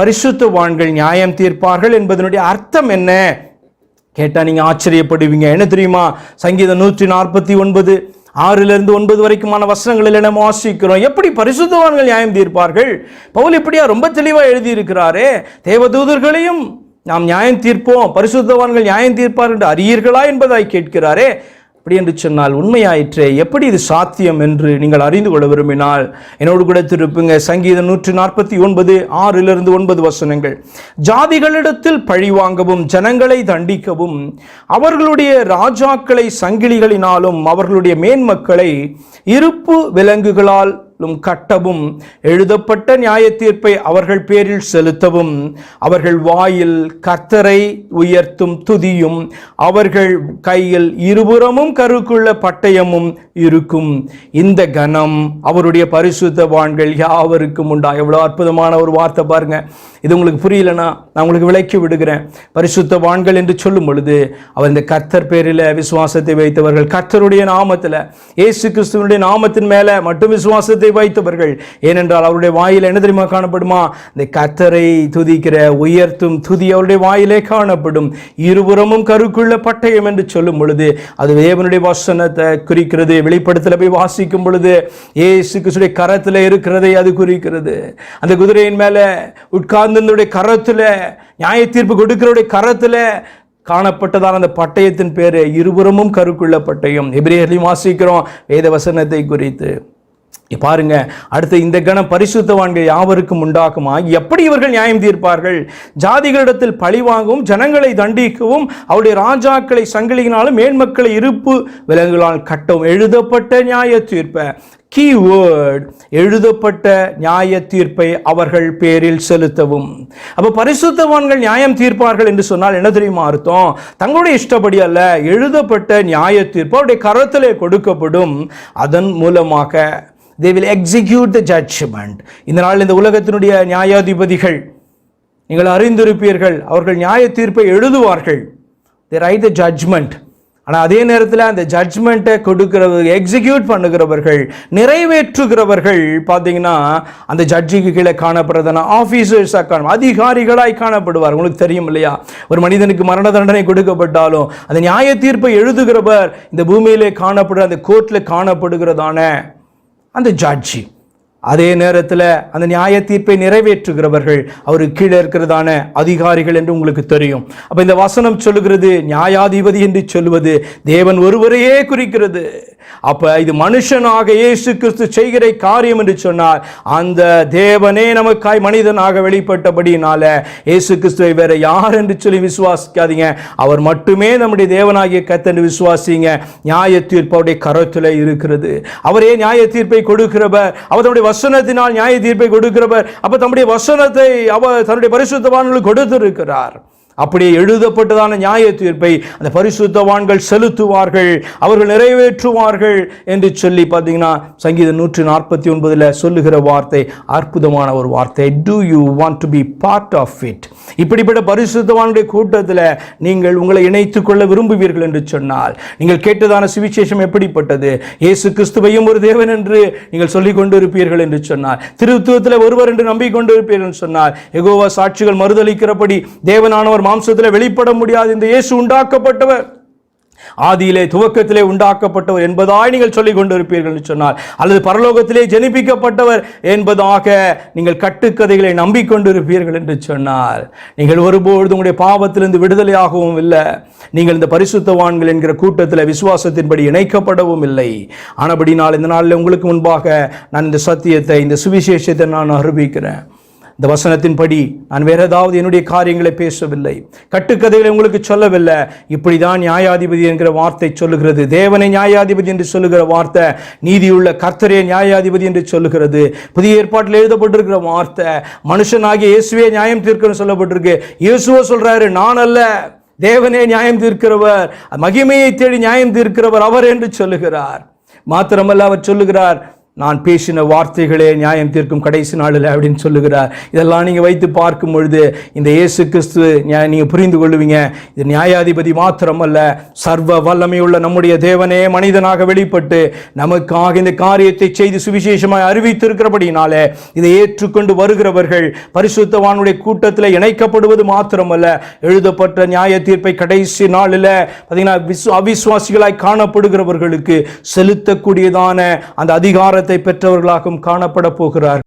பரிசுத்தவான்கள் நியாயம் தீர்ப்பார்கள் என்பதனுடைய அர்த்தம் என்ன? கேட்டால் நீங்கள் ஆச்சரியப்படுவீங்க. என்ன தெரியுமா? சங்கீதம் நூற்றி நாற்பத்தி ஒன்பது ஆறிலிருந்து ஒன்பது வரைக்குமான வசனங்களில் நம்ம வாசிக்கிறோம். எப்படி பரிசுத்தவான்கள் நியாயம் தீர்ப்பார்கள்? பவுல் இப்படியா ரொம்ப தெளிவாக எழுதியிருக்கிறாரே? தேவதூதர்களையும் நாம் நியாயம் தீர்ப்போம். பரிசுத்தவான்கள் நியாயம் தீர்ப்பார் என்று அறியீர்களா என்பதாய் கேட்கிறாரே. அப்படி என்று சொன்னால் உண்மையாயிற்றே எப்படி இது சாத்தியம் என்று நீங்கள் அறிந்து கொள்ள விரும்பினால்? என்னோடு கூட திருப்புங்க சங்கீதம் நூற்றி நாற்பத்தி ஒன்பது ஆறிலிருந்து ஒன்பது வசனங்கள். ஜாதிகளிடத்தில் பழி வாங்கவும் ஜனங்களை தண்டிக்கவும் அவர்களுடைய ராஜாக்களை சங்கிலிகளினாலும் அவர்களுடைய மேன்மக்களை இருப்பு விலங்குகளால் கட்டவும் எழுதப்பட்ட நியாய தீர்ப்பை அவர்கள் பேரில் செலுத்தவும் அவர்கள் வாயில் கர்த்தரை உயர்த்தும் துதியும் அவர்கள் கையில் இருபுறமும் கருக்குள்ள பட்டயமும் இருக்கும். இந்த கணம் அவருடைய பரிசுத்தவான்கள் யாவருக்கும் உண்டா எவ்வளோ அற்புதமான ஒரு வார்த்தை பாருங்க. இது உங்களுக்கு புரியலனா நான் உங்களுக்கு விளக்கி விடுகிறேன். பரிசுத்தவான்கள் என்று சொல்லும் பொழுது அவர் இந்த கர்த்தர் பேரில் விசுவாசத்தை வைத்தவர்கள் கர்த்தருடைய நாமத்தில் இயேசு கிறிஸ்துவனுடைய நாமத்தின் மேலே மட்டும் விசுவாசத்தை வைத்தவர்கள். ஏனென்றால் அவருடைய வாயில் என்ன தெரியுமா காணப்படுமா? இந்த கத்தரை துதிக்கிற உயர்த்தும் துதி அவருடைய வாயிலே காணப்படும். இருபுறமும் கருக்குள்ள பட்டயம் என்று சொல்லும் பொழுது அது தேவனுடைய வசனத்தை குறிக்கிறது வெளிப்படத்தில் போய் வாசிக்கும் பொழுது ஏசு கிருஷ்ணுடைய கரத்தில் இருக்கிறதை அது குறிக்கிறது. அந்த குதிரையின் மேலே உட்கார்ந்தனுடைய கரத்தில் நியாய தீர்ப்பு கொடுக்கிறவருடைய கரத்தில் காணப்பட்டதான அந்த பட்டயத்தின் பேரு இருபுறமும் கருக்குள்ள பட்டயம். எபிரேயர்களையும் வாசிக்கிறோம் வேத வசனத்தை குறித்து. பாருங்க அடுத்து இந்த கணம் பரிசுத்தவான்கள் யாவருக்கும் உண்டாக்குமா எப்படி இவர்கள் நியாயம் தீர்ப்பார்கள்? ஜாதிகளிடத்தில் பழிவாங்கவும் ஜனங்களை தண்டிக்கவும் அவருடைய ராஜாக்களை சங்கிலியினாலும் மேன்மக்களை இருப்பு விலங்குகளால் கட்டவும். எழுதப்பட்ட நியாய தீர்ப்பை கீவேர்ட் எழுதப்பட்ட நியாய தீர்ப்பை அவர்கள் பேரில் செலுத்தவும். அப்போ பரிசுத்தவான்கள் நியாயம் தீர்ப்பார்கள் என்று சொன்னால் என்ன தெரியுமா அர்த்தம்? தங்களுடைய இஷ்டப்படி அல்ல எழுதப்பட்ட நியாய தீர்ப்பு அவருடைய கரத்திலே கொடுக்கப்படும். அதன் மூலமாக they will execute the judgment இந்த நாள் இந்த உலகத்தினுடைய நியாயாதிபதிகள் நீங்கள் அறிந்திருப்பீர்கள் அவர்கள் நியாய தீர்ப்பை எழுதுவார்கள். தே ரைட் த ஜட்ஜ்மெண்ட் ஆனால் அதே நேரத்தில் அந்த ஜட்ஜ்மெண்ட்டை கொடுக்கிறவர் எக்ஸிக்யூட் பண்ணுகிறவர்கள் நிறைவேற்றுகிறவர்கள் பார்த்தீங்கன்னா அந்த ஜட்ஜுக்கு கீழே காணப்படுறதுனா ஆஃபீஸர்ஸாக காணும் அதிகாரிகளாய் காணப்படுவார். உங்களுக்கு தெரியும் இல்லையா? ஒரு மனிதனுக்கு மரண தண்டனை கொடுக்கப்பட்டாலும் அந்த நியாய தீர்ப்பை எழுதுகிறவர் இந்த பூமியிலே காணப்படுற அந்த கோர்ட்டில் காணப்படுகிறதான அந்த ஜட்ஜி அதே நேரத்தில் அந்த நியாய தீர்ப்பை நிறைவேற்றுகிறவர்கள் அவருக்கு கீழே இருக்கிறதான அதிகாரிகள் என்று உங்களுக்கு தெரியும். அப்போ இந்த வசனம் சொல்லுகிறது நியாயாதிபதி என்று சொல்லுவது தேவன் ஒருவரையே குறிக்கிறது. அப்போ இது மனுஷனாக இயேசு கிறிஸ்து செய்கிற காரியம் என்று சொன்னார் அந்த தேவனே நமக்காய் மனிதனாக வெளிப்பட்டபடியினால இயேசு கிறிஸ்துவை வேற யார் என்று சொல்லி விசுவாசிக்காதீங்க. அவர் மட்டுமே நம்முடைய தேவனாகிய கத்தன்று விசுவாசிங்க. நியாய தீர்ப்பு அவருடைய கரத்தில் இருக்கிறது. அவரே நியாய தீர்ப்பை கொடுக்கிறவர் அவருடைய வசனத்தினால் நியாய தீர்ப்பை கொடுக்கிறவர். அப்போ தம்முடைய வசனத்தை அவர் தன்னுடைய பரிசுத்தவான்களுக்கு கொடுத்திருக்கிறார். அப்படியே எழுதப்பட்டதான நியாய தீர்ப்பை அந்த பரிசுத்தவான்கள் செலுத்துவார்கள் அவர்கள் நிறைவேற்றுவார்கள் என்று சொல்லி பார்த்தீங்கன்னா சங்கீதம் நூற்றி நாற்பத்தி ஒன்பதில் சொல்லுகிற வார்த்தை அற்புதமான ஒரு வார்த்தை. Do you want to be part of it இப்படிப்பட்ட பரிசுத்தவானுடைய கூட்டத்தில் நீங்கள் உங்களை இணைத்துக் கொள்ள விரும்புவீர்கள் என்று சொன்னால் நீங்கள் கேட்டதான சுவிசேஷம் எப்படிப்பட்டது? இயேசு கிறிஸ்துவையும் ஒரு தேவன் என்று நீங்கள் சொல்லிக் கொண்டிருப்பீர்கள் என்று சொன்னார் திருத்துவத்தில் ஒருவர் என்று நம்பிக்கொண்டிருப்பீர்கள் என்று சொன்னார் எகோவா சாட்சிகள் மறுதளிக்கிறபடி தேவனானவர் மாம்சத்தில் வெளிப்பட முடியாது. இந்த இயேசு உண்டாக்கப்பட்டவர். ஆதியிலே துவக்கத்திலே உண்டாக்கப்பட்டவர் என்பதாய் நீங்கள் சொல்லிக் கொண்டிருப்பீர்கள் என்று சொன்னார் அல்லது பரலோகத்திலே ஜெனிப்பிக்கப்பட்டவர் என்பதாக நீங்கள் கட்டுக்கதைகளை நம்பிக்கொண்டிருப்பீர்கள் என்று சொன்னார் நீங்கள் ஒருபொழுது உங்களுடைய பாவத்திலிருந்து விடுதலையாகவும் இல்லை. நீங்கள் இந்த பரிசுத்தவான்கள் என்கிற கூட்டத்தில் விசுவாசத்தின்படி இணைக்கப்படவும் இல்லை. ஆனபடி நாள் இந்த நாளில் உங்களுக்கு முன்பாக நான் இந்த சத்தியத்தை இந்த சுவிசேஷத்தை நான் அறிவிக்கிறேன். இந்த வசனத்தின்படி நான் வேற ஏதாவது என்னுடைய காரியங்களை பேசவில்லை. கட்டுக்கதைகளை உங்களுக்கு சொல்லவில்லை. இப்படிதான் நியாயாதிபதி என்கிற வார்த்தை சொல்லுகிறது. தேவனை நியாயாதிபதி என்று சொல்லுகிற வார்த்தை நீதியுள்ள கர்த்தரே நியாயாதிபதி என்று சொல்லுகிறது. புதிய ஏற்பாட்டில் எழுதப்பட்டிருக்கிற வார்த்தை மனுஷனாகிய இயேசுவே நியாயம் தீர்க்கணும் சொல்லப்பட்டிருக்கு. இயேசுவ சொல்றாரு நான் அல்ல தேவனே நியாயம் தீர்க்கிறவர். மகிமையை தேடி நியாயம் தீர்க்கிறவர் அவர் என்று சொல்லுகிறார். மாத்திரமல்ல அவர் சொல்லுகிறார் நான் பேசின வார்த்தைகளே நியாயம் தீர்க்கும் கடைசி நாளில் அப்படின்னு சொல்லுகிறார். இதெல்லாம் நீங்கள் வைத்து பார்க்கும் பொழுது இந்த இயேசு கிறிஸ்து நீங்கள் புரிந்து கொள்ளுவீங்க. இது நியாயாதிபதி மாத்திரமல்ல சர்வ வல்லமையுள்ள நம்முடைய தேவனே மனிதனாக வெளிப்பட்டு நமக்காக இந்த காரியத்தை செய்து சுவிசேஷமாய் அறிவித்திருக்கிறபடினாலே இதை ஏற்றுக்கொண்டு வருகிறவர்கள் பரிசுத்தவானுடைய கூட்டத்தில் இணைக்கப்படுவது மாத்திரமல்ல எழுதப்பட்ட நியாய தீர்ப்பை கடைசி நாளில் பார்த்தீங்கன்னா விஸ்வ அவிஸ்வாசிகளாய் காணப்படுகிறவர்களுக்கு செலுத்தக்கூடியதான அந்த அதிகார அதிகாரத்தை பெற்றவர்களாகவும் காணப்பட போகிறார்